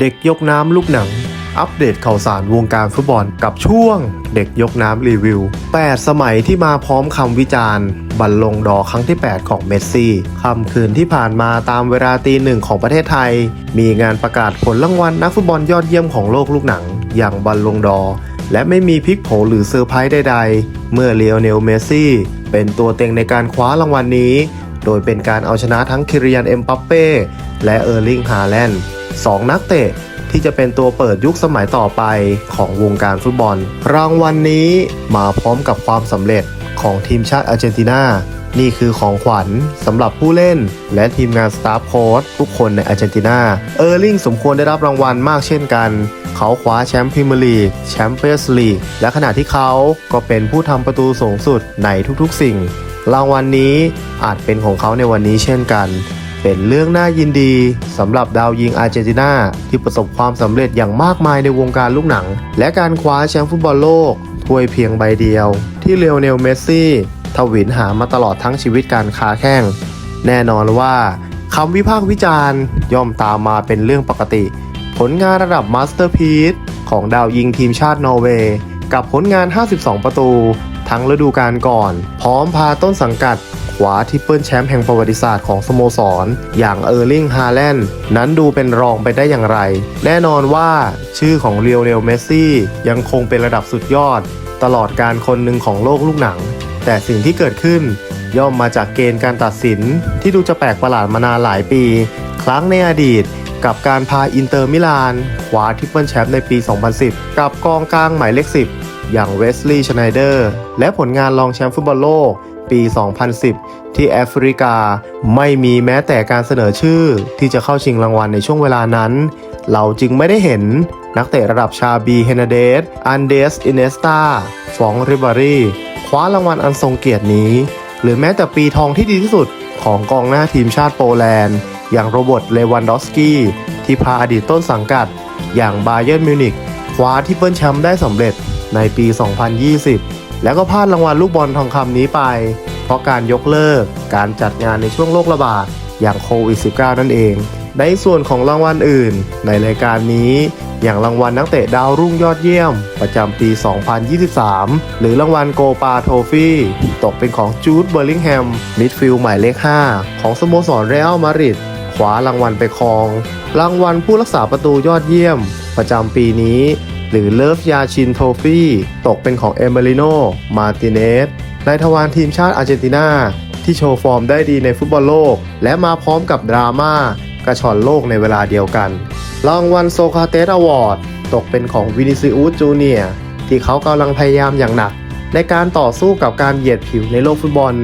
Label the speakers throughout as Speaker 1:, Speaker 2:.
Speaker 1: เด็กยกน้ำลูกหนัง อัปเดตข่าวสารวงการฟุตบอลกับช่วง เด็กยกน้ำรีวิว 8 สมัยที่มาพร้อมคำวิจารณ์บัลลงดอครั้งที่ 8 ของเมสซี่ค่ำคืนที่ผ่านมาตามเวลาตีหนึ่งของประเทศไทย มีงานประกาศผลรางวัลนักฟุตบอลยอดเยี่ยมของโลกลูกหนัง อย่างบัลลงดอ และไม่มีพลิกโผหรือเซอร์ไพรส์ใดๆ เมื่อเลโอเนลเมสซี่เป็นตัวเต็งในการคว้ารางวัลนี้ โดยเป็นการเอาชนะทั้งคิริยันเอ็มปัปเป้และเออร์ลิงฮาแลนด์ สองนักเตะที่จะเป็นตัวเปิดยุคสมัยต่อไปของวงการฟุตบอล รางวัลนนี้มาพร้อมกับความสำเร็จของทีมชาติอาร์เจนตินานี่คือของขวัญสำหรับผู้เล่น และทีมงานสตาฟโค้ชทุกคนในอาร์เจนตินา เออร์ลิงสมควรได้รับรางวัลมากเช่นกัน เขาคว้าแชมป์พรีเมียร์ลีก แชมเปี้ยนส์ลีก และขณะที่เขาก็เป็นผู้ทำประตูสูงสุดในทุกๆสิ่ง รางวัลนนี้อาจเป็นของเขาในวันนี้เช่นกัน เป็นเรื่องน่ายินดีสำหรับดาวยิงอาร์เจนตินาที่ประสบความสำเร็จอย่างมากมายในวงการลูกหนัง และการคว้าแชมป์ฟุตบอลโลกถ้วยเพียงใบเดียว ที่เลโอเนลเมสซี่ทวินหามาตลอดทั้งชีวิตการค้าแข่งแน่นอนว่าคำวิพากษ์วิจารณ์ย่อมตามมาเป็นเรื่องปกติ ผลงานระดับมาสเตอร์พีซของดาวยิงทีมชาตินอร์เวย์กับผลงาน 52 ประตู ทั้งฤดูกาลก่อน พร้อมพาต้นสังกัด ขวาทิปเปิลแชมป์แห่งประวัติศาสตร์ของสโมสร อย่างเออร์ลิงฮาแลนด์นั้นดูเป็นรองไปได้อย่างไร แน่นอนว่าชื่อของเรียวเนลเมสซี่ยังคงเป็นระดับสุดยอด ตลอดการคนหนึ่งของโลกลูกหนัง แต่สิ่งที่เกิดขึ้นย่อมมาจากเกณฑ์การตัดสินที่ดูจะแปลกประหลาดมานานหลายปี ครั้งในอดีตกับการพาอินเตอร์มิลานคว้าทิปเปิลแชมป์ในปี 2010 กับกองกลางหมายเลข 10 อย่างเวสลีย์ชไนเดอร์ และผลงานรองแชมป์ฟุตบอลโลก ปี 2010 ที่แอฟริกาไม่มีแม้แต่การเสนอชื่อที่จะเข้าชิงรางวัลในช่วงเวลานั้น เราจึงไม่ได้เห็นนักเตะระดับชาบีเฮนเดสอันเดสอินเนสตาฟองริบารีคว้ารางวัลอันทรงเกียรตินี้ หรือแม้แต่ปีทองที่ดีที่สุดของกองหน้าทีมชาติโปแลนด์ อย่างโรเบิร์ตเลวันดอฟสกี้ที่พาอดีตต้นสังกัด อย่างบาเยิร์นมิวนิกคว้าทริปเปิลแชมป์ได้สำเร็จในปี 2020 แล้วก็พลาดรางวัลลูกบอลทองคำนี้ไป เพราะการยกเลิกการจัดงานในช่วงโรคระบาดอย่างโควิด -19 นั่นเอง ในส่วนของรางวัลอื่น ในรายการนี้อย่างรางวัลนักเตะดาวรุ่งยอดเยี่ยม ประจำปี 2023 หรือรางวัลโกปาโทฟี่ตกเป็นของจูดเบอร์ลิงแฮมมิดฟิลด์หมายเลข 5 ของสโมสรเรอัลมาดริดคว้ารางวัลไปครอง รางวัลผู้รักษาประตูยอดเยี่ยม ประจำปีนี้ หรือเลิฟยาชินโทฟี่ตกเป็นของเอเมริโน มาติเนสในทวารทีมชาติอาร์เจนตินา ที่โชว์ฟอร์มได้ดีในฟุตบอลโลก และมาพร้อมกับดราม่ากระชอนโลกในเวลาเดียวกัน รางวัลโซคาเตสอวอร์ดตกเป็นของวินิซิอุสจูเนียที่เขากำลังพยายามอย่างหนัก ในการต่อสู้กับการเหยียดผิวในโลกฟุตบอล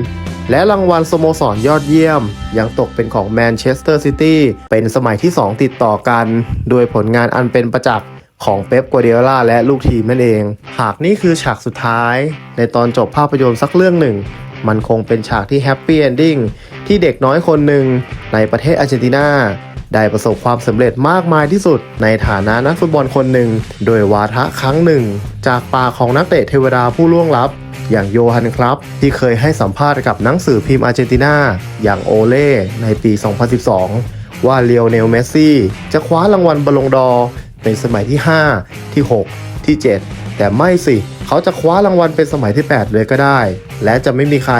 Speaker 1: และรางวัลสโมสรยอดเยี่ยม ยังตกเป็นของแมนเชสเตอร์ซิตี้เป็นสมัยที่ 2 ติดต่อกัน โดยผลงานอันเป็นประจักษ์ ของเป๊ปกัวเดียล่าและลูกทีมนั่นเอง หากนี่คือฉากสุดท้าย ในตอนจบภาพยนตร์สักเรื่องหนึ่ง มันคงเป็นฉากที่แฮปปี้เอนดิ้งที่เด็กน้อยคนหนึ่งในประเทศอาร์เจนตินาได้ประสบความสำเร็จมากมายที่สุด ในฐานะนักฟุตบอลคนหนึ่ง โดยวาทะครั้งหนึ่ง จากปากของนักเตะเทวดาผู้ล่วงลับ อย่างโยฮันครับ ที่เคยให้สัมภาษณ์กับหนังสือพิมพ์อาร์เจนตินาอย่างโอเล่ในปี 2012 ว่าเลียวเนลเมสซี่ จะคว้ารางวัลบอลลงดอร์ เป็นสมัยที่ 5 ที่ 6 ที่ 7 แต่ไม่สิ เขาจะคว้ารางวัลเป็นสมัยที่ 8 เลยก็ได้ และจะไม่มีใคร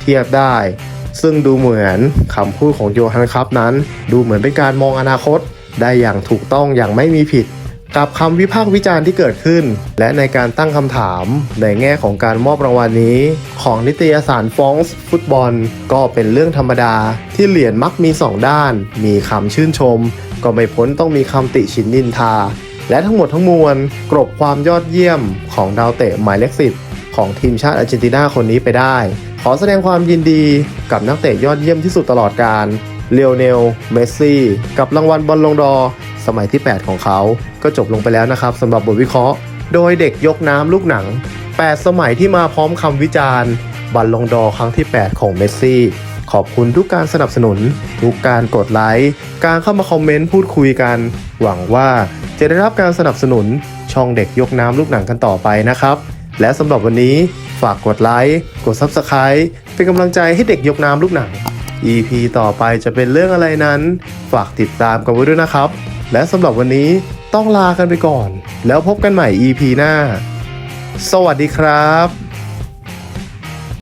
Speaker 1: เทียบได้ ซึ่งดูเหมือนคำพูดของโยฮันครับนั้น ดูเหมือนเป็นการมองอนาคต ได้อย่างถูกต้องอย่างไม่มีผิด กับคำวิพากษ์วิจารณ์ที่เกิดขึ้น และในการตั้งคำถามในแง่ของการมอบรางวัลนี้ ของนิตยสารฟองส์ฟุตบอล ก็เป็นเรื่องธรรมดา ที่เหรียญมักมี 2 ด้าน มีคำชื่นชม ก็ไม่พ้นต้องมีคำติชินนินทา และทั้งหมดทั้งมวลกรบความยอดเยี่ยมของดาวเตะหมายเลขสิบของทีมชาติอาร์เจนตินาคนนี้ไปได้ ขอแสดงความยินดีกับนักเตะยอดเยี่ยมที่สุดตลอดกาลเลโอเนล เมสซี่ กับรางวัลบอลลงดอ สมัยที่ 8 ของเขาก็จบลงไปแล้วนะครับสำหรับบทวิเคราะห์ โดยเด็กยกน้ำลูกหนัง 8 สมัยที่มาพร้อมคำวิจารณ์บอลลงดอครั้งที่ 8 ของเมสซี่ ขอบคุณทุกการสนับสนุน ทุกการกดไลค์ การเข้ามาคอมเมนต์พูดคุยกัน หวังว่าจะได้รับการสนับสนุนช่องเด็กยกน้ำลูกหนังกันต่อไปนะครับ และสำหรับวันนี้ฝากกดไลค์กด Subscribe เป็นกำลังใจให้เด็กยกน้ำลูกหนัง EP ต่อไปจะเป็นเรื่องอะไรนั้น ฝากติดตามกันไว้ด้วยนะครับ และสำหรับวันนี้ต้องลากันไปก่อน แล้วพบกันใหม่ EP หน้า สวัสดีครับ